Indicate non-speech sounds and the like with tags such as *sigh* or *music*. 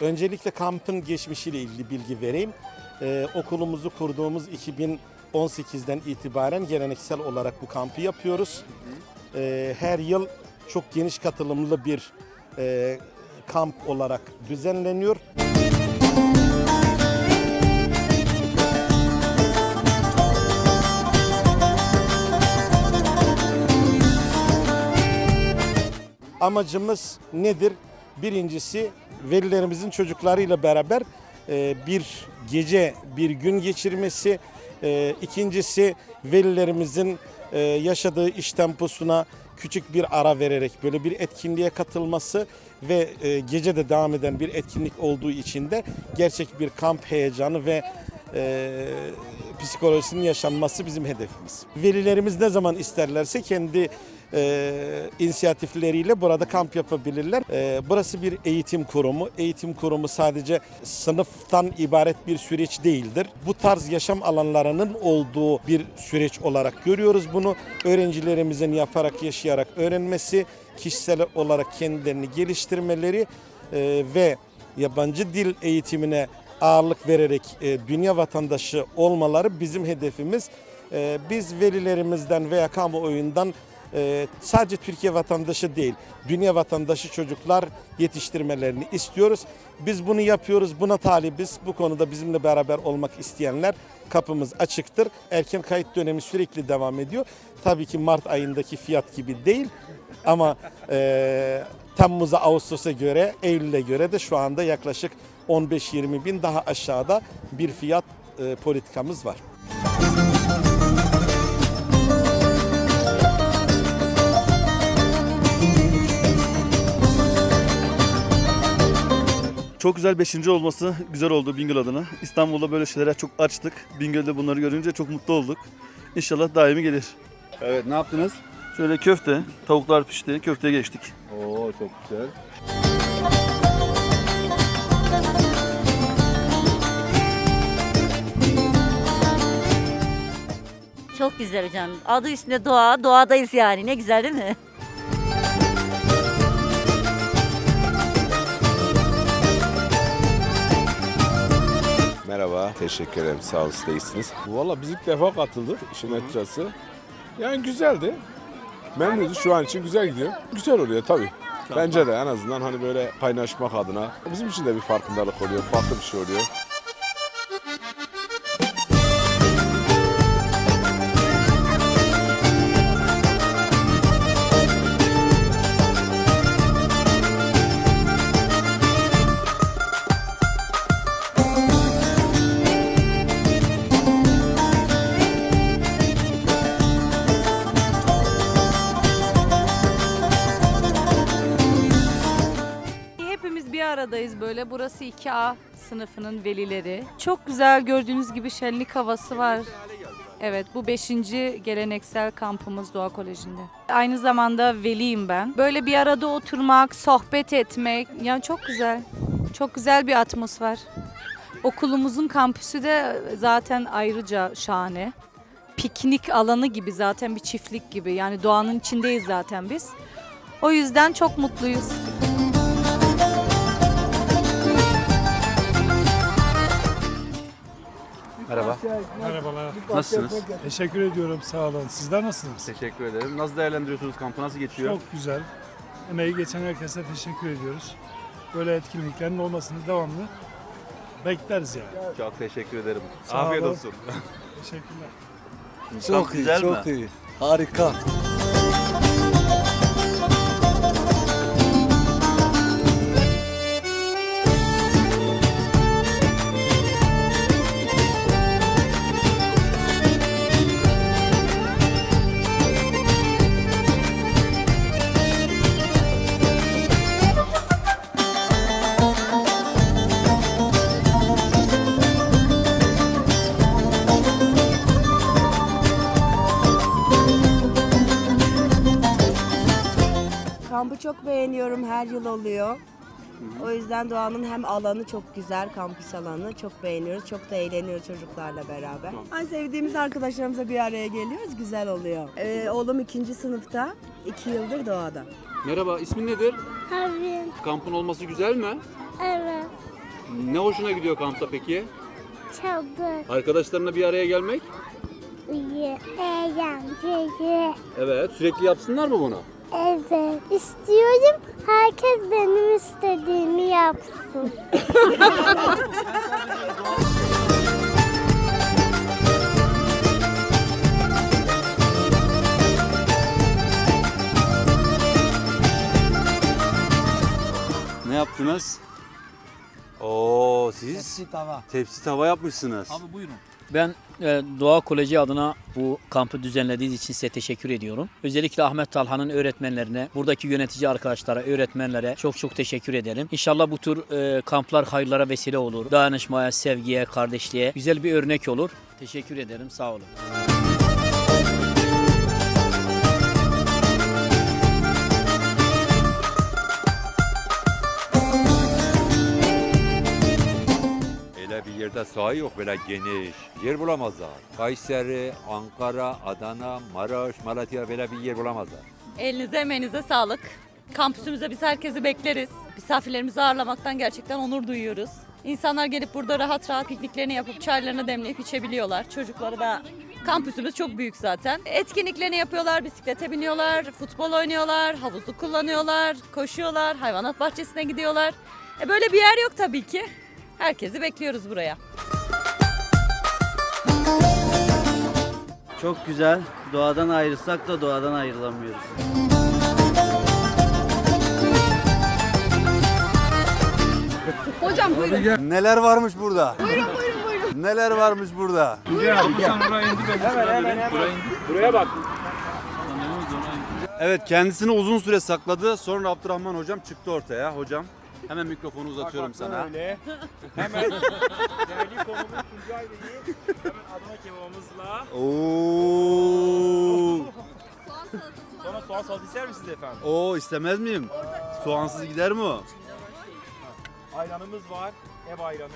Öncelikle kampın geçmişiyle ilgili bilgi vereyim. Ee, okulumuzu kurduğumuz 2018'den itibaren geleneksel olarak bu kampı yapıyoruz. Ee, her yıl çok geniş katılımlı bir e, kamp olarak düzenleniyor. Amacımız nedir? Birincisi velilerimizin çocuklarıyla beraber e, bir gece, bir gün geçirmesi. E, İkincisi velilerimizin e, yaşadığı iş temposuna küçük bir ara vererek böyle bir etkinliğe katılması ve gece de devam eden bir etkinlik olduğu için de gerçek bir kamp heyecanı ve e, psikolojisinin yaşanması bizim hedefimiz. Velilerimiz ne zaman isterlerse kendi e, inisiyatifleriyle burada kamp yapabilirler. E, burası bir eğitim kurumu. Eğitim kurumu sadece sınıftan ibaret bir süreç değildir. Bu tarz yaşam alanlarının olduğu bir süreç olarak görüyoruz bunu. Öğrencilerimizin yaparak, yaşayarak öğrenmesi, kişisel olarak kendilerini geliştirmeleri e, ve yabancı dil eğitimine ağırlık vererek e, dünya vatandaşı olmaları bizim hedefimiz. E, biz velilerimizden veya kamuoyundan e, sadece Türkiye vatandaşı değil, dünya vatandaşı çocuklar yetiştirmelerini istiyoruz. Biz bunu yapıyoruz, buna talibiz. Bu konuda bizimle beraber olmak isteyenler kapımız açıktır. Erken kayıt dönemi sürekli devam ediyor. Tabii ki Mart ayındaki fiyat gibi değil ama e, Temmuz'a, Ağustos'a göre, Eylül'e göre de şu anda yaklaşık 15-20 bin daha aşağıda bir fiyat e, politikamız var. Çok güzel 5. olması güzel oldu Bingöl adına. İstanbul'da böyle şeylere çok açtık. Bingöl'de bunları görünce çok mutlu olduk. İnşallah daimi gelir. Evet ne yaptınız? Şöyle köfte, tavuklar pişti, köfteye geçtik. Oo çok güzel. Çok güzel hocam. Adı üstünde doğa, doğadayız yani. Ne güzel değil mi? Merhaba, teşekkür ederim. Sağ olun, siz de iyisiniz. Valla biz ilk defa katıldık işin açıkçası. Yani güzeldi. Memnunuz şu an için güzel gidiyor. Güzel oluyor tabii. Bence de en azından hani böyle kaynaşmak adına bizim için de bir farkındalık oluyor, farklı bir şey oluyor. Bir aradayız böyle. Burası 2A sınıfının velileri. Çok güzel gördüğünüz gibi şenlik havası var. Evet bu 5. geleneksel kampımız Doğa Koleji'nde. Aynı zamanda veliyim ben. Böyle bir arada oturmak, sohbet etmek yani çok güzel. Çok güzel bir atmosfer. Okulumuzun kampüsü de zaten ayrıca şahane. Piknik alanı gibi zaten bir çiftlik gibi. Yani doğanın içindeyiz zaten biz. O yüzden çok mutluyuz. Merhaba. Merhabalar. Nasılsınız? Teşekkür ediyorum. Sağ olun. Sizler nasılsınız? Teşekkür ederim. Nasıl değerlendiriyorsunuz kampı? Nasıl geçiyor? Çok güzel. Emeği geçen herkese teşekkür ediyoruz. Böyle etkinliklerin olmasını devamlı bekleriz yani. Çok teşekkür ederim. Sağ Afiyet olun. olsun. Teşekkürler. Çok iyi, güzel çok mi? iyi. Harika. Çok beğeniyorum. Her yıl oluyor. O yüzden doğanın hem alanı çok güzel, kampüs alanı çok beğeniyoruz. Çok da eğleniyoruz çocuklarla beraber. Ay sevdiğimiz arkadaşlarımızla bir araya geliyoruz. Güzel oluyor. Ee, oğlum ikinci sınıfta. iki yıldır doğada. Merhaba, ismin nedir? Havin, Kampın olması güzel mi? evet. Ne hoşuna gidiyor kampta peki? Çabuk, Arkadaşlarına bir araya gelmek? iyi, eğlenceli. Evet. Sürekli yapsınlar mı bunu? Evet. İstiyorum herkes benim istediğimi yapsın. Ne yaptınız? Oo siz Tepsi tava. tepsi tava yapmışsınız. Abi buyurun. Ben e, Doğa Koleji adına bu kampı düzenlediğiniz için size teşekkür ediyorum. Özellikle Ahmet Talha'nın öğretmenlerine, buradaki yönetici arkadaşlara, öğretmenlere çok çok teşekkür ederim. İnşallah bu tür e, kamplar hayırlara vesile olur. Dayanışmaya, sevgiye, kardeşliğe güzel bir örnek olur. Teşekkür ederim. Sağ olun. Yerde saha yok böyle geniş. Yer bulamazlar. Kayseri, Ankara, Adana, Maraş, Malatya böyle bir yer bulamazlar. Elinize emeğinize sağlık. Kampüsümüze biz herkesi bekleriz. Misafirlerimizi ağırlamaktan gerçekten onur duyuyoruz. İnsanlar gelip burada rahat rahat pikniklerini yapıp çaylarını demleyip içebiliyorlar. Çocukları da kampüsümüz çok büyük zaten. Etkinliklerini yapıyorlar, bisiklete biniyorlar, futbol oynuyorlar, havuzu kullanıyorlar, koşuyorlar, hayvanat bahçesine gidiyorlar. E böyle bir yer yok tabii ki. Herkesi bekliyoruz buraya. Çok güzel. Doğadan ayrılsak da doğadan ayrılamıyoruz. Neler varmış burada? Buyurun buyurun buyurun. Neler varmış burada? Evet kendisini uzun süre sakladı. Sonra Abdurrahman hocam çıktı ortaya. Hocam hemen mikrofonu uzatıyorum sana. Öyle. Hemen *laughs* değerli konuğumuz Tuncay Bey'i hemen Adana kebabımızla Oo. sonra soğan salatı ister misiniz efendim? Oo istemez miyim? Soğansız gider mi o? Ayranımız var. Ev ayranı.